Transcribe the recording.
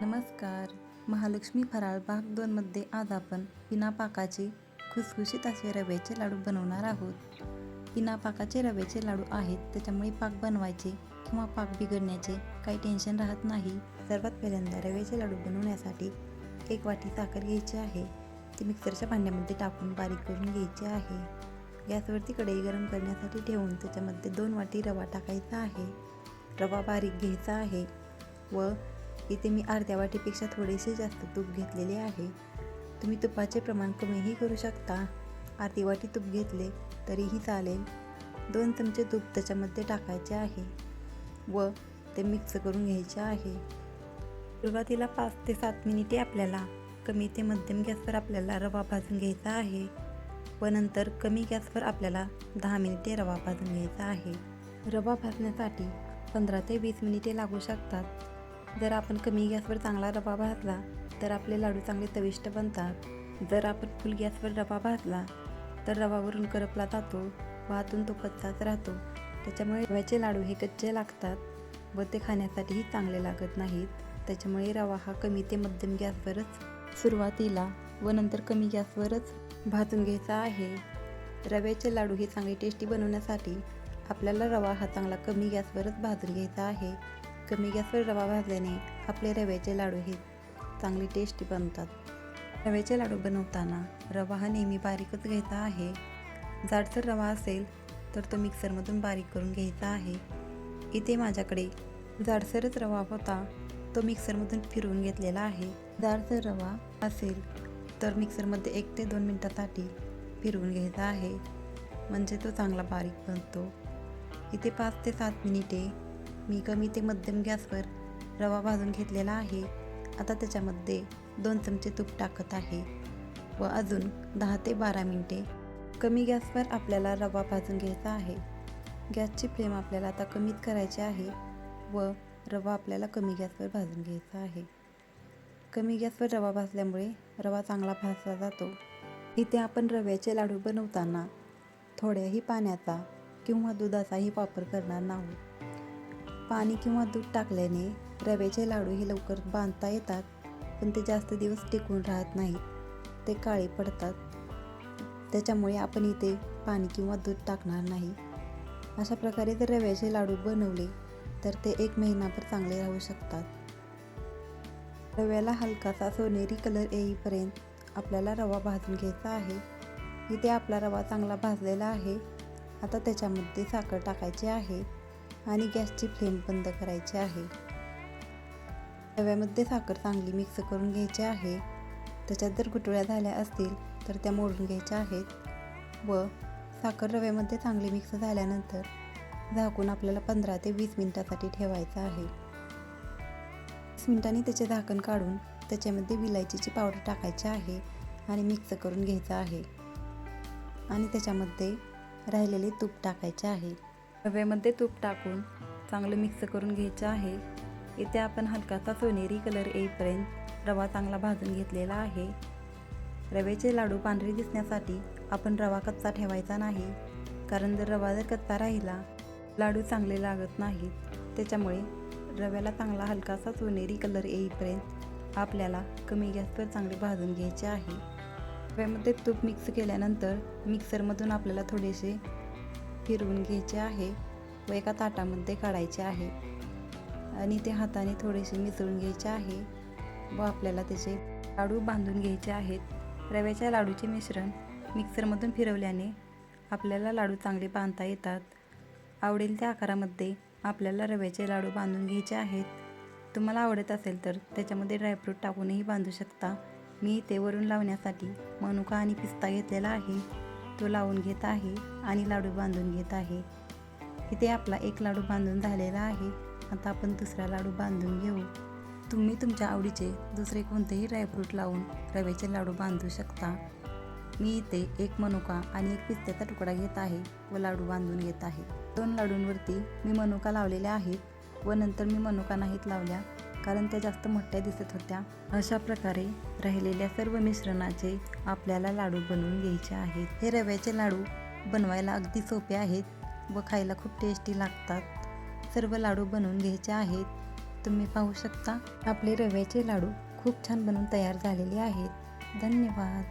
नमस्कार. महालक्ष्मी फराळ भाग दोनमध्ये आज आपण बिना पाकाचे खुसखुशीत असे रव्याचे लाडू बनवणार आहोत. बिना पाकाचे रव्याचे लाडू आहेत त्याच्यामुळे पाक बनवायचे किंवा पाक बिघडण्याचे काही टेन्शन राहत नाही. सर्वात पहिल्यांदा रव्याचे लाडू बनवण्यासाठी एक वाटी साखर घ्यायची आहे. ती मिक्सरच्या भांड्यामध्ये टाकून बारीक करून घ्यायची आहे. गॅसवरती कढई गरम करण्यासाठी ठेवून त्याच्यामध्ये दोन वाटी रवा टाकायचा आहे. रवा बारीक घ्यायचा आहे व इथे मी अर्ध्या वाटीपेक्षा थोडेसे जास्त तूप घेतलेले आहे. तुम्ही तुपाचे प्रमाण कमीही करू शकता. अर्धी वाटी तूप घेतले तरीही चालेल. दोन चमचे तूप त्याच्यामध्ये टाकायचे आहे व ते मिक्स करून घ्यायचे आहे. सुरुवातीला पाच ते सात मिनिटे आपल्याला कमी ते मध्यम गॅसवर आपल्याला रवा भाजून घ्यायचा आहे व नंतर कमी गॅसवर आपल्याला दहा मिनिटे रवा भाजून घ्यायचा आहे. रवा भाजण्यासाठी पंधरा ते वीस मिनिटे लागू शकतात. जर आपण कमी गॅसवर चांगला रवा भाजला तर आपले लाडू चांगले चविष्ट बनतात. जर आपण फुल गॅसवर रवा भाजला तर रवावरून करपला जातो व आतून तो कच्चाच राहतो. त्याच्यामुळे रव्याचे लाडू हे कच्चे लागतात व ते खाण्यासाठीही चांगले लागत नाहीत. त्याच्यामुळे रवा हा कमी ते मध्यम गॅसवरच सुरुवातीला व नंतर कमी गॅसवरच भाजून घ्यायचा आहे. रव्याचे लाडू हे चांगले टेस्टी बनवण्यासाठी आपल्याला रवा हा चांगला कमी गॅसवरच भाजून घ्यायचा आहे. कमी गॅसवर रवा भाजल्याने आपले रव्याचे लाडू हे चांगले टेस्टी बनतात. रव्याचे लाडू बनवताना रवा हा नेहमी बारीकच घ्यायचा आहे. जाडसर रवा असेल तर तो मिक्सरमधून बारीक करून घ्यायचा आहे. इथे माझ्याकडे जाडसरच रवा होता तो मिक्सरमधून फिरवून घेतलेला आहे. जाडसर रवा असेल तर मिक्सरमध्ये एक ते दोन मिनटासाठी फिरवून घ्यायचा आहे. म्हणजे तो चांगला बारीक बनतो. इथे पाच ते सात मिनिटे मी कमी ते मध्यम गॅसवर रवा भाजून घेतलेला आहे. आता त्याच्यामध्ये दोन चमचे तूप टाकत आहे व अजून दहा ते बारा मिनटे कमी गॅसवर आपल्याला रवा भाजून घ्यायचा आहे. गॅसची फ्लेम आपल्याला आता कमीच करायची आहे व रवा आपल्याला कमी गॅसवर भाजून घ्यायचा आहे. कमी गॅसवर रवा भाजल्यामुळे रवा चांगला भाजला जातो. इथे आपण रव्याचे लाडू बनवताना थोड्याही पाण्याचा किंवा दुधाचाही वापर करणार नाही. पाणी किंवा दूध टाकल्याने रव्याचे लाडू हे लवकर बांधता येतात पण ते जास्त दिवस टिकून राहत नाहीत ते काळे पडतात. त्याच्यामुळे आपण इथे पाणी किंवा दूध टाकणार नाही. अशा प्रकारे जर रव्याचे लाडू बनवले तर ते एक महिनाभर चांगले राहू शकतात. रव्याला हलकासा सोनेरी कलर येईपर्यंत आपल्याला रवा भाजून घ्यायचा आहे. इथे आपला रवा चांगला भाजलेला आहे. आता त्याच्यामध्ये साखर टाकायची आहे. आणि गॅसची फ्लेम बंद करायची आहे. रव्यामध्ये साखर चांगली मिक्स करून घ्यायची आहे. त्याच्यात जर गुटळ्या झाल्या असतील तर त्या मोडून घ्यायच्या आहेत. व साखर रव्यामध्ये चांगली मिक्स झाल्यानंतर झाकून आपल्याला पंधरा ते वीस मिनटासाठी ठेवायचं आहे. वीस मिनिटांनी त्याचे झाकण काढून त्याच्यामध्ये विलायचीची पावडर टाकायची आहे आणि मिक्स करून घ्यायचं आहे. आणि त्याच्यामध्ये राहिलेले तूप टाकायचे आहे. रव्यामध्ये तूप टाकून चांगलं मिक्स करून घ्यायचं आहे. इथे आपण हलकासा सोनेरी कलर येईपर्यंत रवा चांगला भाजून घेतलेला आहे. रव्याचे लाडू पांढरे दिसण्यासाठी आपण रवा कच्चा ठेवायचा नाही. कारण जर रवा जर कच्चा राहिला लाडू चांगले लागत नाहीत. त्याच्यामुळे रव्याला चांगला हलकासा सोनेरी कलर येईपर्यंत आपल्याला कमी गॅसवर चांगले भाजून घ्यायचे आहे. रव्यामध्ये तूप मिक्स केल्यानंतर मिक्सरमधून आपल्याला थोडेसे फिरवून घ्यायचे आहे व एका ताटामध्ये काढायचे आहे. आणि ते हाताने थोडेसे मिसळून घ्यायचे आहे व आपल्याला त्याचे लाडू बांधून घ्यायचे आहेत. रव्याच्या लाडूचे मिश्रण मिक्सरमधून फिरवल्याने आपल्याला लाडू चांगले बांधता येतात. आवडेल त्या आकारामध्ये आपल्याला रव्याचे लाडू बांधून घ्यायचे आहेत. तुम्हाला आवडत असेल तर त्याच्यामध्ये ड्रायफ्रूट टाकूनही बांधू शकता. मी ते वरून लावण्यासाठी मनुका आणि पिस्ता घेतलेला आहे. तो लावून घेत आहे आणि लाडू बांधून घेत आहे. इथे आपला एक लाडू बांधून झालेला आहे. आता आपण दुसरा लाडू बांधून घेऊ. तुम्ही तुमच्या आवडीचे दुसरे कोणतेही ड्रायफ्रूट लावून रव्याचे लाडू बांधू शकता. मी इथे एक मनुका आणि एक पिस्त्याचा तुकडा घेत आहे व लाडू बांधून घेत आहे. दोन लाडूंवरती मी मनुका लावलेल्या आहेत व नंतर मी मनुका नाहीत लावल्या. कारण त्या जास्त मोठ्या दिसत होत्या. अशा प्रकारे राहिलेल्या सर्व मिश्रणाचे आपल्याला लाडू बनवून घ्यायचे आहेत. हे रव्याचे लाडू बनवायला अगदी सोपे आहेत व खायला खूप टेस्टी लागतात. सर्व लाडू बनवून घ्यायचे आहेत. तुम्ही पाहू शकता आपले रव्याचे लाडू खूप छान बनून तयार झालेले आहेत. धन्यवाद.